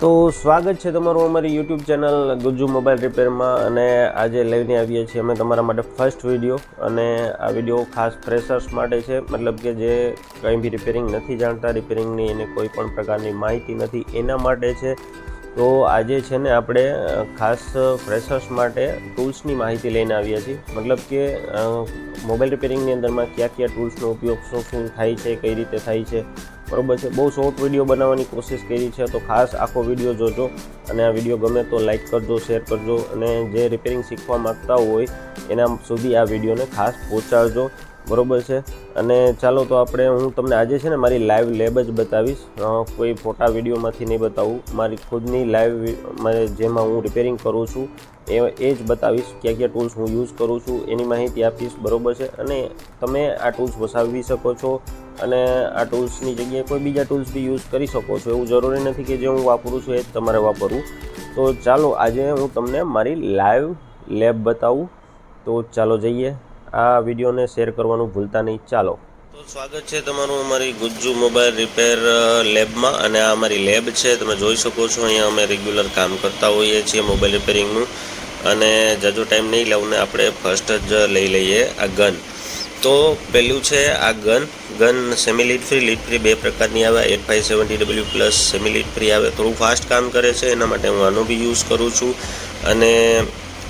તો સ્વાગત છે તમારું અમારી યુટ્યુબ ચેનલ ગુજ્જુ મોબાઈલ રિપેરમાં અને આજે લઈને આવીએ છીએ અમે તમારા માટે ફર્સ્ટ વીડિયો અને આ વીડિયો ખાસ ફ્રેશર્સ માટે છે. મતલબ કે જે કંઈ બી રિપેરિંગ નથી જાણતા રિપેરિંગની એને કોઈ પણ પ્રકારની માહિતી નથી, એના માટે છે. તો આજે છે ને આપણે ખાસ ફ્રેશર્સ માટે ટૂલ્સની માહિતી લઈને આવ્યા છીએ. મતલબ કે મોબાઈલ રિપેરિંગની અંદરમાં કયા કયા ટૂલ્સનો ઉપયોગ શું શું થાય છે, કઈ રીતે થાય છે બરોબર છે. બહુ શોર્ટ વીડિયો બનાવવાની કોશિશ કરી છે, તો ખાસ આખો વીડિયો જોજો અને આ વીડિયો ગમે તો લાઇક કરજો શેર કરજો અને જે રિપેરિંગ શીખવા માગતા હોય એના સુધી આ વિડીયોને ખાસ પહોંચાડજો. બરોબર છે. અને ચાલો તો આપણે હું તમને આજે છે ને મારી લાઈવ લેબ જ બતાવીશ. કોઈ ફોટા વિડીયોમાંથી નહીં બતાવું. મારી ખુદની લાઈવ જેમાં હું રિપેરિંગ કરું છું, એ એ જ બતાવીશ કયા કયા ટૂલ્સ હું યુઝ કરું છું, એની માહિતી આપીશ, બરોબર છે. અને તમે આ ટૂલ્સ વસાવી શકો છો અને આ ટૂલ્સની જગ્યાએ કોઈ બીજા ટૂલ્સ બી યુઝ કરી શકો છો. એવું જરૂરી નથી કે જે હું વાપરું છું એ જ તમારે વાપરવું. તો ચાલો આજે હું તમને મારી લાઈવ લેબ બતાવું. તો ચાલો જઈએ. આ વિડીયોને શેર કરવાનું ભૂલતા નહીં. ચાલો. તો સ્વાગત છે તમારું અમારી ગુજ્જુ મોબાઈલ રિપેર લેબમાં અને આ અમારી લેબ છે. તમે જોઈ શકો છો, અહીંયા અમે રેગ્યુલર કામ કરતા હોઈએ છીએ મોબાઈલ રિપેરિંગનું. અને જજો ટાઈમ નહીં લઉં ને આપણે ફર્સ્ટ જ લઈ લઈએ આ ગન. તો પહેલું છે આ gun. Gun semi lead free lead free બે પ્રકારની આવે. Eight five seventy W plus semi lead free આવે. થોડું ફાસ્ટ કામ કરે છે. એના માટે હું આનો બી યુઝ કરું છું. અને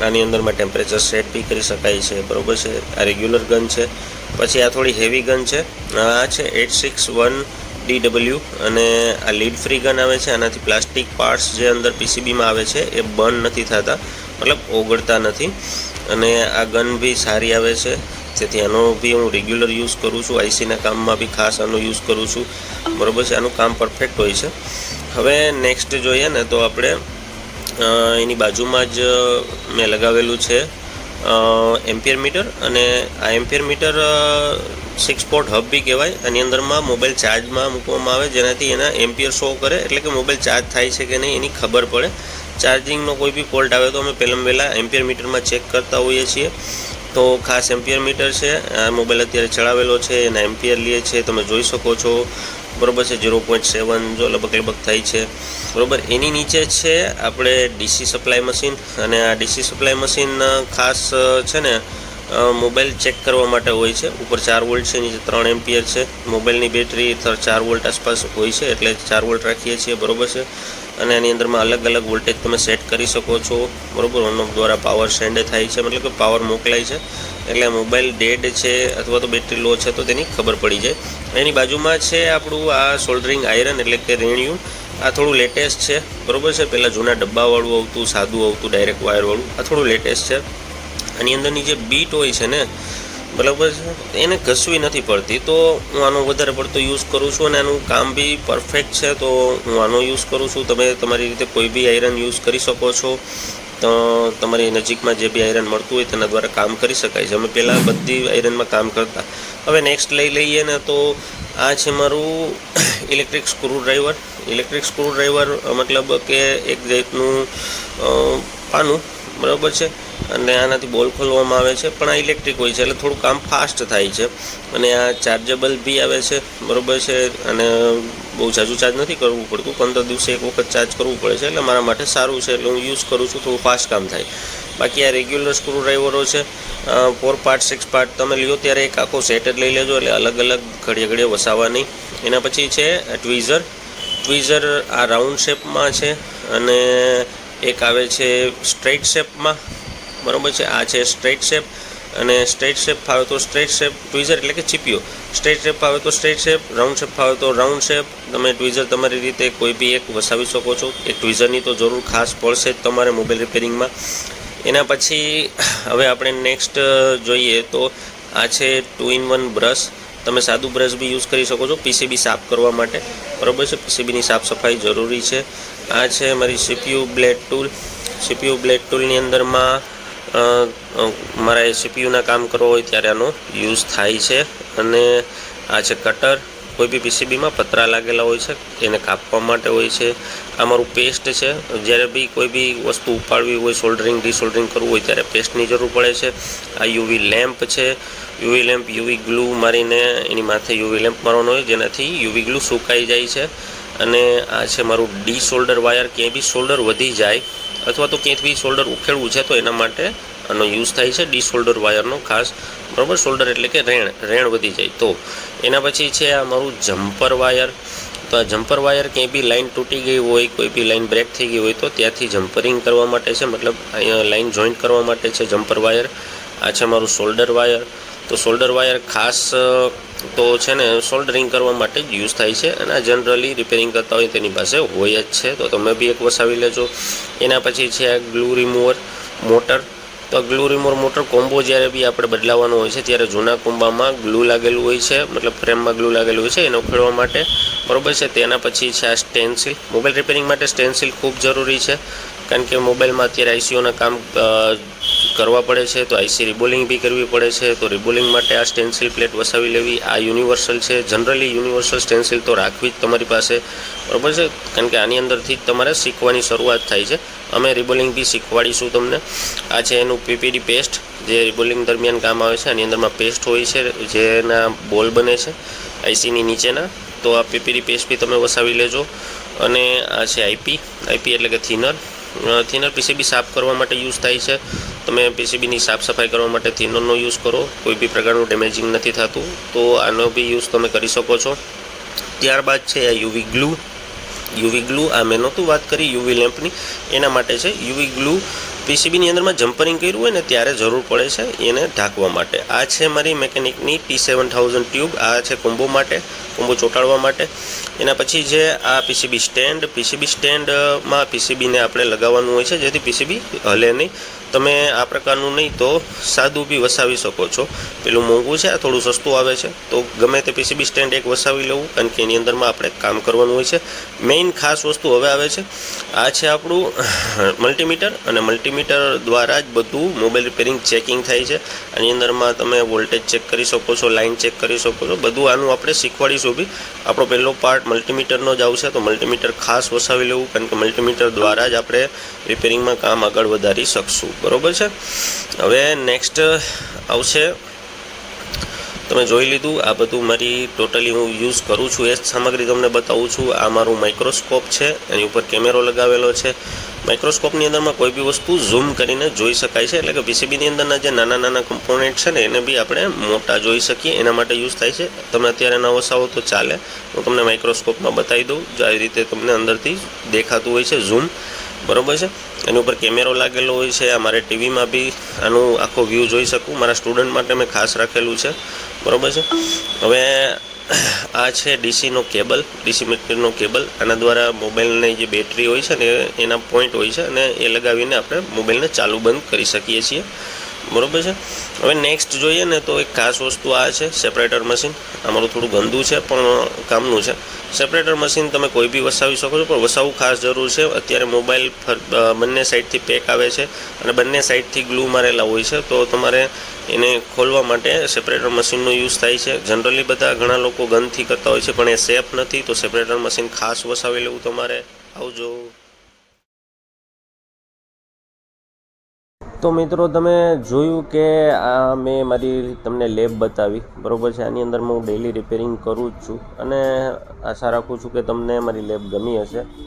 આની અંદરમાં ટેમ્પરેચર સેટ બી કરી શકાય છે, બરાબર છે? આ રેગ્યુલર ગન છે. પછી આ થોડી હેવી ગન છે. આ છે eight six one D W અને આ લીડ ફ્રી ગન આવે છે. આનાથી પ્લાસ્ટિક પાર્ટ્સ જે અંદર પીસીબીમાં આવે છે, એ બર્ન નથી થતા, મતલબ ઓગળતા નથી. અને આ ગન બી સારી આવે છે. તેથી આનો બી હું રેગ્યુલર યુઝ કરું છું. આઈસીના કામમાં બી ખાસ આનો યુઝ કરું છું. બરાબર છે? આનું કામ પરફેક્ટ હોય છે. હવે નેક્સ્ટ જોઈએ ને તો આપણે એની બાજુમાં જ મેં લગાવેલું છે એમ્પિયર મીટર અને આ ampere meter six port hub B કહેવાય. આની અંદરમાં મોબાઈલ ચાર્જમાં મૂકવામાં આવે, જેનાથી એના એમ્પિયર શો કરે, એટલે કે મોબાઈલ ચાર્જ થાય છે કે નહીં એની ખબર પડે. ચાર્જિંગનો કોઈ બી ફોલ્ટ આવે તો અમે પહેલાં પહેલાં એમ્પિયર મીટરમાં ચેક કરતા હોઈએ છીએ. તો ખાસ એમ્પિયર મીટર છે, આ મોબાઈલ અત્યારે ચડાવેલો છે, એના એમ્પિયર લે છે, તમે જોઈ શકો છો. બરોબર છે ઝીરો પોઈન્ટ સેવન જો લગભગ લગભગ થાય છે. બરાબર, એની નીચે છે આપણે ડીસી સપ્લાય મશીન અને આ ડીસી સપ્લાય મશીન ખાસ છે ને મોબાઈલ ચેક કરવા માટે હોય છે. ઉપર ચાર વોલ્ટ છે, નીચે ત્રણ એમ્પિયર છે. મોબાઈલની બેટરી ચાર વોલ્ટ આસપાસ હોય છે, એટલે ચાર વોલ્ટ રાખીએ છીએ, બરોબર છે. અને એની અંદરમાં અલગ અલગ વોલ્ટેજ તમે સેટ કરી શકો છો. બરોબર ઓન ઓફ દ્વારા પાવર સેન્ડ થાય છે, મતલબ કે પાવર મોકલાય છે. એટલે મોબાઈલ ડેડ છે અથવા તો બેટરી લો છે, તો તેની ખબર પડી જાય. એની બાજુમાં છે આપણું આ સોલ્ડરિંગ આયરન એટલે કે રેણિયું. આ થોડું લેટેસ્ટ છે. બરોબર છે? પહેલાં જૂના ડબ્બાવાળું આવતું, સાદું આવતું ડાયરેક્ટ વાયરવાળું આ થોડું લેટેસ્ટ છે. આની અંદરની જે બીટ હોય છે ને, બરાબર છે? એને ઘસવી નથી પડતી. તો હું આનો વધારે પડતો યુઝ કરું છું અને આનું કામ બી પરફેક્ટ છે. તો હું આનો યુઝ કરું છું. તમે તમારી રીતે કોઈ બી આયરન યુઝ કરી શકો છો. તો તમારી નજીકમાં જે બી આયરન મળતું હોય તેના દ્વારા કામ કરી શકાય છે. અમે પહેલાં બધી આયરનમાં કામ કરતા. હવે નેક્સ્ટ લઈ લઈએ ને તો આ છે મારું electric screwdriver electric screwdriver મતલબ કે એક જાતનું પાનું બરાબર છે? અને આનાથી બોલ ખોલવામાં આવે છે, પણ આ ઇલેક્ટ્રિક હોય છે, એટલે થોડું કામ ફાસ્ટ થાય છે. અને આ ચાર્જેબલ બી આવે છે, બરાબર છે? અને બહુ ઝાઝુ ચાર્જ નથી કરવું પડતું, પંદર દિવસે એક વખત ચાર્જ કરવું પડે છે, એટલે મારા માટે સારું છે, એટલે હું યુઝ કરું છું, થોડું ફાસ્ટ કામ થાય. બાકી આ રેગ્યુલર સ્ક્રૂ ડ્રાઈવરો છે ફોર પાર્ટ સિક્સ પાર્ટ તમે લ્યો ત્યારે એક આખો સેટ જ લઈ લેજો, એટલે અલગ અલગ ઘડીએ ઘડીએ વસાવા એના પછી છે ટ્વીઝર ટ્વીઝર આ રાઉન્ડ શેપમાં છે, અને એક આવે છે સ્ટ્રેટ શેપમાં બરાબર છે? આ છે સ્ટ્રેટ શેપ અને સ્ટ્રેટ શેપ ફાવે તો સ્ટ્રેટ શેપ ટ્વીઝર એટલે કે ચીપીઓ સ્ટ્રેટ શેપ ફાવે તો સ્ટ્રેટ શેપ રાઉન્ડ શેપ ફાવે તો રાઉન્ડ શેપ તમે ટ્વીઝર તમારી રીતે કોઈ બી એક વસાવી શકો છો. એ ટ્વીઝરની તો જરૂર ખાસ પડશે જ તમારે મોબાઈલ રિપેરિંગમાં એના પછી હવે આપણે નેક્સ્ટ જોઈએ તો આ છે ટુ ઇન વન બ્રશ તમે સાદું બ્રશ બી યુઝ કરી શકો છો પીસીબી સાફ કરવા માટે. બરાબર છે? પીસીબીની સાફ સફાઈ જરૂરી છે. આ છે મારી CPU blade tool. CPU blade ટૂલની અંદરમાં મારા સીપીયુના કામ કરવો હોય ત્યારે આનો યુઝ થાય છે. અને આ છે કટર. કોઈ બી પીસીબીમાં પતરા લાગેલા હોય છે, એને કાપવા માટે હોય છે. આ મારું પેસ્ટ છે. જ્યારે બી કોઈ બી વસ્તુ ઉપાડવી હોય, સોલ્ડરિંગ, ડિસોલ્ડરિંગ કરવું હોય ત્યારે પેસ્ટની જરૂર પડે છે. આ યુવી લેમ્પ છે. યુવી લેમ્પ, યુવી ગ્લુ મારીને એની માથે યુવી લેમ્પ મારવાનો હોય, જેનાથી યુવી ગ્લુ સુકાઈ જાય છે. અને આ છે મારું ડી શોલ્ડર વાયર. ક્યાંય બી શોલ્ડર વધી જાય અથવા તો ક્યાંય બી શોલ્ડર ઉખેડવું છે તો એના માટે આનો યુઝ થાય છે ડી શોલ્ડર વાયરનો ખાસ. બરાબર? શોલ્ડર એટલે કે રેણ રેણ વધી જાય. તો એના પછી છે આ મારું જમ્પર વાયર. તો આ જમ્પર વાયર ક્યાંય બી લાઇન તૂટી ગઈ હોય, કોઈ બી લાઇન બ્રેક થઈ ગઈ હોય તો ત્યાંથી જમ્પરિંગ કરવા માટે છે. મતલબ અહીંયા લાઇન જોઈન્ટ કરવા માટે છે જમ્પર વાયર. આ છે મારું શોલ્ડર વાયર. તો શોલ્ડર વાયર ખાસ તો છે ને સોલ્ડરિંગ કરવા માટે જ યુઝ થાય છે અને આ જનરલી રિપેરિંગ કરતા હોય તેની પાસે હોય જ છે. તો તમે બી એક વસાવી લેજો. એના પછી છે ગ્લુ રિમૂવર મોટર તો ગ્લુ રિમૂવર મોટર કોમ્બો જ્યારે બી આપણે બદલાવવાનો હોય છે, ત્યારે જૂના કોમ્બામાં ગ્લુ લાગેલું હોય છે, મતલબ ફ્રેમમાં ગ્લુ લાગેલું હોય છે, એને ઉખેડવા માટે. બરોબર છે? તેના પછી છે આ સ્ટેન્સિલ મોબાઈલ રિપેરિંગ માટે સ્ટેન્સિલ ખૂબ જરૂરી છે, કારણ કે મોબાઈલમાં અત્યારે આઈસીઓના કામ કરવા પડે છે, તો આઈસી રિબોલિંગ બી કરવી પડે છે, તો રિબોલિંગ માટે આ સ્ટેન્સિલ પ્લેટ વસાવી લેવી, આ યુનિવર્સલ છે. જનરલી યુનિવર્સલ સ્ટેન્સિલ તો રાખવી જ તમારી પાસે. બરાબર છે? કારણ કે આની અંદરથી જ તમારે શીખવાની શરૂઆત થાય છે. અમે રિબોલિંગ બી શીખવાડીશું તમને. આ છે એનું પીપીડી પેસ્ટ જે રિબોલિંગ દરમિયાન કામ આવે છે, આની અંદરમાં પેસ્ટ હોય છે, જેના બોલ બને છે આઈસીની નીચેના. તો આ પીપીડી પેસ્ટ બી તમે વસાવી લેજો. અને આ છે આઈપી આઈપી એટલે કે થિનર થિનર પીસીબી સાફ કરવા માટે યુઝ થાય છે. તમે પીસીબીની સાફ સફાઈ કરવા માટે થિનરનો યુઝ કરો. કોઈ બી પ્રકારનું ડેમેજિંગ નથી થતું. તો આનો બી યુઝ તમે કરી શકો છો. ત્યારબાદ છે આ યુવી ગ્લુ યુવી ગ્લુ આ મેં નહોતું વાત કરી યુવી લેમ્પની એના માટે છે યુવી ગ્લુ પીસીબીની અંદરમાં જમ્પરિંગ કર્યું હોય ને ત્યારે જરૂર પડે છે એને ઢાંકવા માટે. આ છે મારી મેકેનિકની પી સેવન થાઉઝન્ડ ટ્યુબ. આ છે કોમ્બો માટે, કોમ્બો ચોંટાડવા માટે. એના પછી જે આ પીસીબી સ્ટેન્ડ, પીસીબી સ્ટેન્ડમાં પીસીબીને આપણે લગાવવાનું હોય છે, જેથી પીસીબી હલે નહીં. તમે આ પ્રકારનું નહીં તો સાદું બી વસાવી શકો છો. પેલું મોંઘું છે, આ થોડું સસ્તું આવે છે. તો ગમે તે પીસીબી સ્ટેન્ડ એક વસાવી લેવું, કારણ કે એની અંદરમાં આપણે કામ કરવાનું હોય છે. મેઇન ખાસ વસ્તુ હવે આવે છે. આ છે આપણું મલ્ટીમીટર, અને મલ્ટીમીટર દ્વારા જ બધું મોબાઈલ રિપેરિંગ ચેકિંગ થાય છે. આની અંદરમાં તમે વોલ્ટેજ ચેક કરી શકો છો લાઇન ચેક કરી શકો છો. બધું આનું આપણે શીખવાડીશું બી. આપણો પહેલો પાર્ટ મલ્ટીમીટરનો જ આવશે, તો મલ્ટીમીટર ખાસ વસાવી લેવું, કારણ કે મલ્ટીમીટર દ્વારા જ આપણે રિપેરિંગમાં કામ આગળ વધારી શકશું. બરોબર છે? હવે નેક્સ્ટ આવશે. તમે જોઈ લીધું, આ બધું મારી ટોટલી હું યુઝ કરું છું, એ જ સામગ્રી તમને બતાવું છું. આ મારું માઇક્રોસ્કોપ છે, એની ઉપર કેમેરો લગાવેલો છે. માઇક્રોસ્કોપની અંદરમાં કોઈ બી વસ્તુ ઝૂમ કરીને જોઈ શકાય છે, એટલે કે પીસીબીની અંદરના જે નાના નાના કમ્પોનેન્ટ છે ને, એને બી આપણે મોટા જોઈ શકીએ, એના માટે યુઝ થાય છે. તમે અત્યારે ના વસાવો તો ચાલે. હું તમને માઇક્રોસ્કોપમાં બતાવી દઉં, જે આવી રીતે તમને અંદરથી દેખાતું હોય છે ઝૂમ બરોબર છે? એની ઉપર કેમેરો લાગેલો હોય છે, આ મારે ટીવીમાં બી આનું આખો વ્યૂ જોઈ શકું. મારા સ્ટુડન્ટ માટે મેં ખાસ રાખેલું છે. બરોબર છે? હવે આ છે ડીસીનો કેબલ ડીસી મીટરનો કેબલ આના દ્વારા મોબાઈલની જે બેટરી હોય છે ને, એના પોઈન્ટ હોય છે અને એ લગાવીને આપણે મોબાઈલને ચાલુ બંધ કરી શકીએ છીએ. બરોબર છે? હવે નેક્સ્ટ જોઈએ ને તો એક ખાસ વસ્તુ આ છે સેપરેટર મશીન અમારું થોડું ગંદુ છે, પણ કામનું છે. સેપરેટર મશીન તમે કોઈ બી વસાવી શકો છો, પણ વસાવવું ખાસ જરૂર છે. અત્યારે મોબાઈલ બંને સાઈડથી પેક આવે છે અને બંને સાઈડથી ગ્લુ મારેલા હોય છે. તો તમારે એને ખોલવા માટે સેપરેટર મશીનનો યુઝ થાય છે. જનરલી બધા ઘણા લોકો ગનથી કરતા હોય છે, પણ એ સેફ નથી. તો સેપરેટર મશીન ખાસ વસાવી લેવું તમારે. આવજો. તો મિત્રો તમે જોયું કે આ મેં મારી તમને લેબ બતાવી, બરાબર છે? આની અંદર હું ડેલી રિપેરિંગ કરું જ છું અને આશા રાખું છું કે તમને મારી લેબ ગમી હશે.